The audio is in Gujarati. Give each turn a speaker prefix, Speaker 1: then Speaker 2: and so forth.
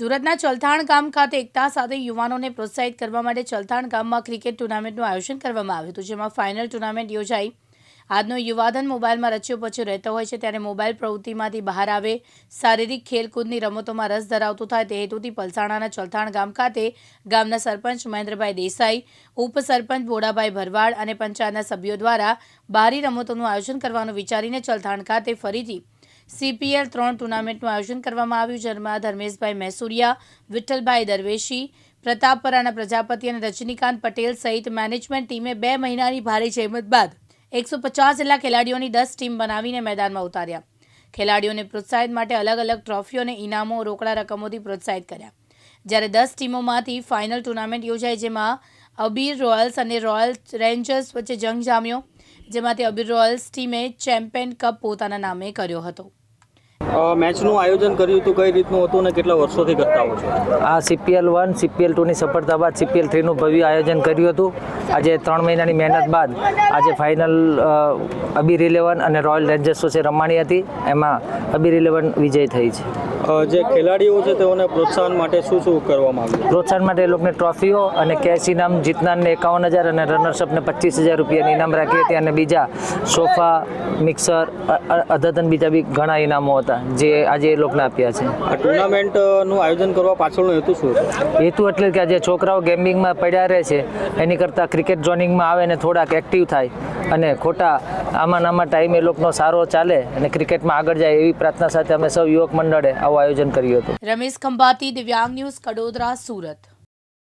Speaker 1: સુરતના ચલથાણ ગામ ખાતે એકતા સાથે યુવાનોને પ્રોત્સાહિત કરવા માટે ચલથાણ ગામમાં ક્રિકેટ ટુર્નામેન્ટનું આયોજન કરવામાં આવ્યું હતું, જેમાં ફાઇનલ ટુર્નામેન્ટ યોજાઈ. આજનો યુવાધન મોબાઈલમાં રચ્યો પચ્યો રહેતો હોય છે, ત્યારે મોબાઈલ પ્રવૃત્તિમાંથી બહાર આવે, શારીરિક ખેલકૂદની રમતોમાં રસ ધરાવતો થાય તે હેતુથી પલસાણાના ચલથાણ ગામ ખાતે ગામના સરપંચ મહેન્દ્રભાઈ દેસાઈ, ઉપસરપંચ ભોળાભાઈ ભરવાડ અને પંચાયતના સભ્યો દ્વારા બારી રમતોનું આયોજન કરવાનું વિચારીને ચલથાણ ખાતે ફરીથી સીપીએલ ત્રણ ટુર્નામેન્ટનું આયોજન કરવામાં આવ્યું, જેમાં ધર્મેશભાઈ મહેસુરિયા વિઠ્ઠલભાઈ દરવેશી પ્રતાપપરાના પ્રજાપતિ અને રજનીકાંત પટેલ સહિત મેનેજમેન્ટ ટીમે બે મહિનાની ભારે જહેમત બાદ એકસો પચાસ જેટલા ખેલાડીઓની દસ ટીમ બનાવીને મેદાનમાં ઉતાર્યા. ખેલાડીઓને પ્રોત્સાહિત માટે અલગ અલગ ટ્રોફીઓ અને ઇનામો રોકડા રકમોથી પ્રોત્સાહિત કર્યા. જ્યારે દસ ટીમોમાંથી ફાઇનલ ટુર્નામેન્ટ યોજાઈ જેમાં અબીર રોયલ્સ અને રોયલ રેન્જર્સ વચ્ચે જંગ જામ્યો, જેમાંથી અબીર રોયલ્સ ટીમે ચેમ્પિયન કપ પોતાના નામે કર્યો હતો.
Speaker 2: મેચનું આયોજન કર્યું હતું, કઈ રીતનું હતું ને કેટલા વર્ષોથી કરતા હો છો?
Speaker 3: આ સીપીએલ વન સીપીએલ ટુની સફળતા બાદ સીપીએલ થ્રીનું ભવ્ય આયોજન કર્યું હતું. આજે ત્રણ મહિનાની મહેનત બાદ આજે ફાઇનલ અબીર ઇલેવન અને રોયલ રેન્જર્સ વચ્ચે રમાણી હતી. એમાં અબીર ઇલેવન વિજય થઈ છે.
Speaker 2: જે ખેલાડીઓ છે તેઓને પ્રોત્સાહન માટે શું શું કરવામાં આવ્યું?
Speaker 3: પ્રોત્સાહન માટે એ લોકોને ટ્રોફીઓ અને કેશ ઇનામ જીતનારને એકાવન હજાર અને રનર્સઅપને પચીસ હજાર રૂપિયાની ઇનામ રાખી હતી અને બીજા સોફા મિક્સર અદ્યતન બીજા બી ઘણા ઇનામો હતા જે આજે એ લોકોને આપ્યા છે.
Speaker 2: આ ટુર્નામેન્ટનું આયોજન કરવા પાછળનો હેતુ શું છે?
Speaker 3: હેતુ એટલે કે આજે છોકરાઓ ગેમિંગમાં પડ્યા રહે છે એની કરતાં ક્રિકેટ જોનિંગમાં આવે ને થોડાક એક્ટિવ થાય અને ખોટા આમાં ને આમાં ટાઈમ એ લોકોનો સારો ચાલે અને ક્રિકેટમાં આગળ જાય એવી પ્રાર્થના સાથે અમે સૌ યુવક મંડળે આવું આયોજન કર્યું હતું.
Speaker 1: રમેશ ખંભાતી દિવ્યાંગ ન્યૂઝ કડોદરા સુરત.